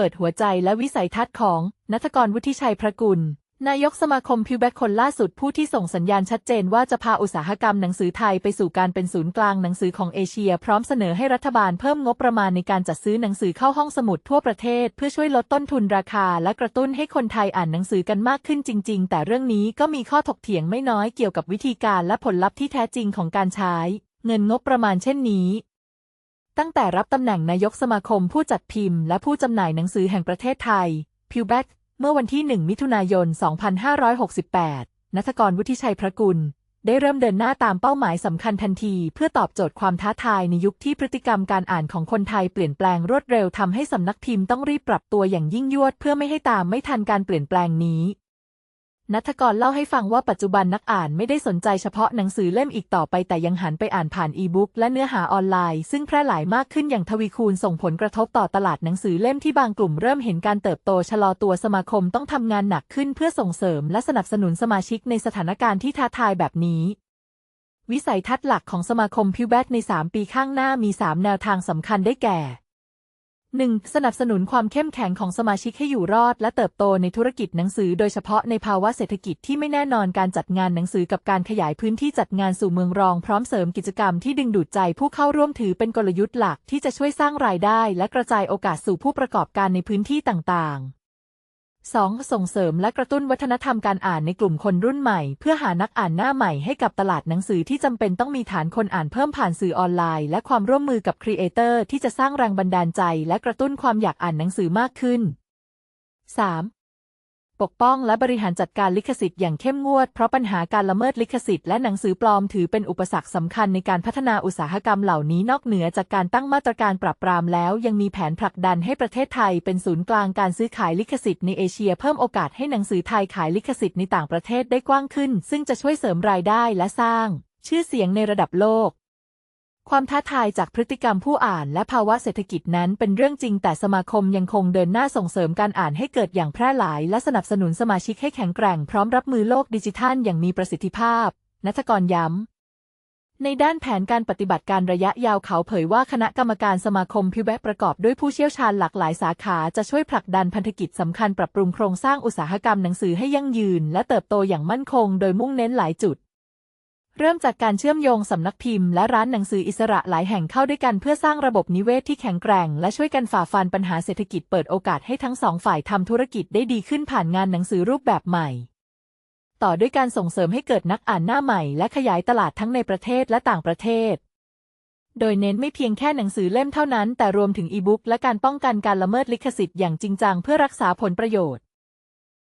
เปิดหัวใจและวิสัยทัศน์ของนัทกรวุฒิชัยพระกุล นายกสมาคมพิวแบคคนล่าสุดผู้ที่ส่งสัญญาณชัดเจนว่าจะพาอุตสาหกรรมหนังสือไทยไปสู่การเป็นศูนย์กลางหนังสือของเอเชีย พร้อมเสนอให้รัฐบาลเพิ่มงบประมาณในการจัดซื้อหนังสือเข้าห้องสมุดทั่วประเทศ เพื่อช่วยลดต้นทุนราคา และกระตุ้นให้คนไทยอ่านหนังสือกันมากขึ้นจริง ๆ แต่เรื่องนี้ก็มีข้อถกเถียงไม่น้อยเกี่ยวกับวิธีการและผลลัพธ์ที่แท้จริงของการใช้ เงินงบประมาณเช่นนี้ ตั้งแต่รับตำแหน่งนายกสมาคมผู้จัดพิมพ์และผู้จำหน่ายหนังสือแห่งประเทศไทยพิวแบคเมื่อวันที่ 1 มิถุนายน 2568 นัทกรวุฒิชัยพระกุล ได้เริ่มเดินหน้าตามเป้าหมายสำคัญทันที เพื่อตอบโจทย์ความท้าทายในยุคที่พฤติกรรมการอ่านของคนไทยเปลี่ยนแปลงรวดเร็วทำให้สำนักพิมพ์ต้องรีบปรับตัวอย่างยิ่งยวด เพื่อไม่ให้ตามไม่ทันการเปลี่ยนแปลงนี้ นัทกรเล่าให้ฟังว่าปัจจุบันนักอ่านไม่ได้สนใจเฉพาะหนังสือเล่มอีกต่อไปแต่ยังหันไปอ่านผ่านอีบุ๊กและเนื้อหาออนไลน์ ซึ่งแพร่หลายมากขึ้นอย่างทวีคูณส่งผลกระทบต่อตลาดหนังสือเล่มที่บางกลุ่มเริ่มเห็นการเติบโตชะลอตัวสมาคมต้องทำงานหนักขึ้นเพื่อส่งเสริมและสนับสนุนสมาชิกในสถานการณ์ที่ท้าทายแบบนี้วิสัยทัศน์หลักของสมาคมพิวแบทใน 3 ปีข้างหน้ามี 3 แนวทางสำคัญได้แก่ 1. สนับสนุนความเข้มแข็งของสมาชิกให้อยู่รอด และเติบโตในธุรกิจหนังสือโดยเฉพาะในภาวะเศรษฐกิจที่ไม่แน่นอนการจัดงานหนังสือกับการขยายพื้นที่จัดงานสู่เมืองรองพร้อมเสริมกิจกรรมที่ดึงดูดใจผู้เข้าร่วมถือเป็นกลยุทธ์หลักที่จะช่วยสร้างรายได้ และกระจายโอกาสสู่ผู้ประกอบการในพื้นที่ต่างๆ 2. ส่งเสริมและกระตุ้นวัฒนธรรมการอ่านในกลุ่มคนรุ่นใหม่ เพื่อหานักอ่านหน้าใหม่ให้กับตลาดหนังสือที่จำเป็นต้องมีฐานคนอ่านเพิ่มผ่านสื่อออนไลน์ และความร่วมมือกับครีเอเตอร์ที่จะสร้างแรงบันดาลใจ และกระตุ้นความอยากอ่านหนังสือมากขึ้น 3. ปกป้องและบริหารจัดการลิขสิทธิ์อย่างเข้มงวด เพราะปัญหาการละเมิดลิขสิทธิ์และหนังสือปลอมถือเป็นอุปสรรคสำคัญในการพัฒนาอุตสาหกรรมเหล่านี้นอกเหนือจากการตั้งมาตรการปราบปรามแล้วยังมีแผนผลักดันให้ประเทศไทยเป็นศูนย์กลางการซื้อขายลิขสิทธิ์ในเอเชียเพิ่มโอกาสให้หนังสือไทยขายลิขสิทธิ์ในต่างประเทศได้กว้างขึ้น ซึ่งจะช่วยเสริมรายได้และสร้าง ชื่อเสียงในระดับโลก ความท้าทายจากพฤติกรรมผู้อ่านและภาวะเศรษฐกิจนั้นเป็นเรื่องจริงแต่สมาคมยังคงเดินหน้าส่งเสริมการอ่านให้เกิดอย่างแพร่หลาย และสนับสนุนสมาชิกให้แข็งแกร่งพร้อมรับมือโลกดิจิทัลอย่างมีประสิทธิภาพ นัทกรย้ำ ในด้านแผนการปฏิบัติการระยะยาวเขาเผยว่าคณะกรรมการสมาคมพิวแบกประกอบด้วยผู้เชี่ยวชาญหลากหลายสาขาจะช่วยผลักดันพันธกิจสำคัญปรับปรุงโครงสร้างอุตสาหกรรมหนังสือให้ยั่งยืน และเติบโตอย่างมั่นคง โดยมุ่งเน้นหลายจุด เริ่มจากการเชื่อมโยงสำนักพิมพ์และร้านหนังสืออิสระหลายแห่งเข้าด้วยกันเพื่อสร้างระบบนิเวศที่แข็งแกร่ง และช่วยกันฝ่าฟันปัญหาเศรษฐกิจเปิดโอกาสให้ทั้งสองฝ่ายทำธุรกิจได้ดีขึ้นผ่านงานหนังสือรูปแบบใหม่ ต่อด้วยการส่งเสริมให้เกิดนักอ่านหน้าใหม่ และขยายตลาดทั้งในประเทศและต่างประเทศ โดยเน้นไม่เพียงแค่หนังสือเล่มเท่านั้น แต่รวมถึงอีบุ๊กและการป้องกันการละเมิดลิขสิทธิ์อย่างจริงจังเพื่อรักษาผลประโยชน์